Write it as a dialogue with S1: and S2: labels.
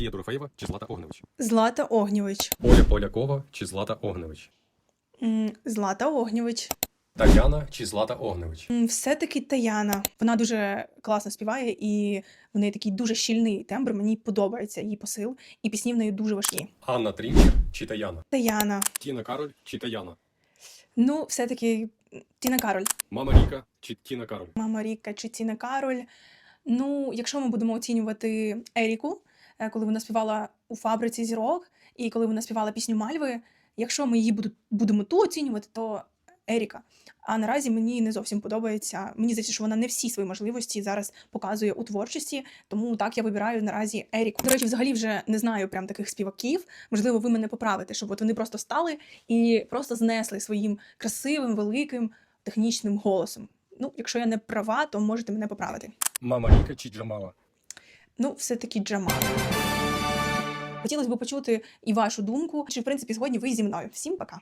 S1: Надія Дорофеєва чи Злата Огневич?
S2: Злата Огнєвич.
S1: Оля Полякова чи Злата Огневич?
S2: М, Злата Огнєвич.
S1: Таяна чи Злата Огневич?
S2: М, Все-таки Таяна. Вона дуже класно співає, і в неї такий дуже щільний тембр. Мені подобається її посил, і пісні в неї дуже важкі.
S1: Анна Трінчер чи Таяна?
S2: Таяна.
S1: Тіна Кароль чи Таяна?
S2: Ну, все-таки Тіна Кароль.
S1: Мама Ріка чи Тіна Кароль?
S2: Мама Ріка чи Тіна Кароль. Ну, якщо ми будемо оцінювати Еріку, коли вона співала у фабриці зірок, і коли вона співала пісню Мальви, якщо ми її будемо ту оцінювати, то Еріка. А наразі мені не зовсім подобається. Мені здається, що вона не всі свої можливості зараз показує у творчості, тому так я вибираю наразі Еріку. До речі, взагалі вже не знаю прям таких співаків. Можливо, ви мене поправите, щоб от вони просто стали і просто знесли своїм красивим, великим технічним голосом. Ну, якщо я не права, то можете мене поправити.
S1: Мама Ріка чи Джамала?
S2: Ну, все-таки Джамал. Хотілося б почути і вашу думку, чи в принципі згодні ви зі мною. Всім пока.